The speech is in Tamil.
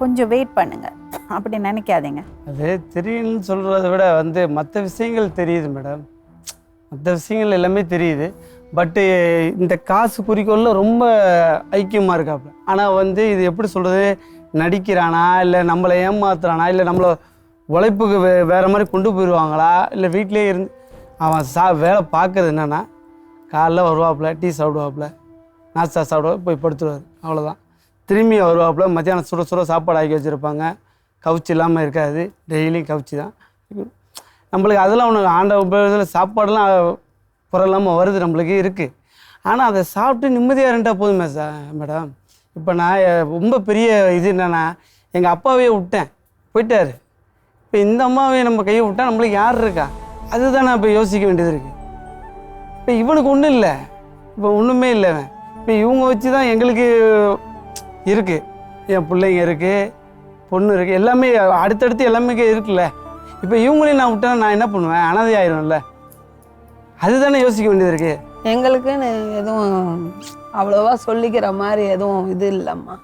கொஞ்சம் வெயிட் பண்ணுங்க. அப்படி நினைக்காதீங்க. அது தெரியும்னு சொல்கிறத விட வந்து மற்ற விஷயங்கள் தெரியுது மேடம் மற்ற விஷயங்கள் எல்லாமே தெரியுது. பட்டு இந்த காசு குறிக்கோளில் ரொம்ப ஐக்கியமாக இருக்காப்புல ஆனால் வந்து இது எப்படி சொல்கிறது நடிக்கிறானா இல்லை நம்மளை ஏமாத்துறானா இல்லை நம்மளை உழைப்புக்கு வே வேறு மாதிரி கொண்டு போயிடுவாங்களா இல்லை வீட்டிலே இருந்து அவன் சா வேலை பார்க்கறது என்னென்னா காலைல வருவாப்புல டீ சாப்பிடுவாப்புல நாஸ்தா சாப்பிடுவா போய் படுத்துருவார். அவ்வளோதான் திரும்பி வருவாப்புல. மத்தியானம் சுட சுட சாப்பாடு ஆக்கி வச்சுருப்பாங்க. கவுச்சி இல்லாமல் இருக்காது. டெய்லியும் கவுச்சி தான். நம்மளுக்கு அதெல்லாம் ஒன்று ஆண்ட உபயோகத்தில் சாப்பாடுலாம் குறை இல்லாமல் வருது நம்மளுக்கு இருக்குது ஆனால் அதை சாப்பிட்டு நிம்மதியாக இருந்தால் போதுமே சார் மேடம். இப்போ நான் ரொம்ப பெரிய இது என்னென்னா எங்கள் அப்பாவையே விட்டேன். போயிட்டாரு. இப்போ இந்த அம்மாவையே நம்ம கையை விட்டா நம்மளுக்கு யார் இருக்கா? அதுதான் நான் இப்போ யோசிக்க வேண்டியது இருக்குது இப்போ இவனுக்கு ஒன்றும் இல்லை. இப்போ ஒன்றுமே இல்லை இப்போ இவங்க வச்சு தான் எங்களுக்கு இருக்குது என் பிள்ளைங்க இருக்குது பொண்ணு இருக்குது எல்லாமே அடுத்தடுத்து எல்லாமே இருக்குல்ல. இப்போ இவங்களையும் நான் விட்டேன்னா நான் என்ன பண்ணுவேன்? அனாதை ஆயிரும்ல அதுதானே யோசிக்க வேண்டியது இருக்குது எங்களுக்குன்னு எதுவும் அவ்வளோவா சொல்லிக்கிற மாதிரி எதுவும் இது இல்லைம்மா.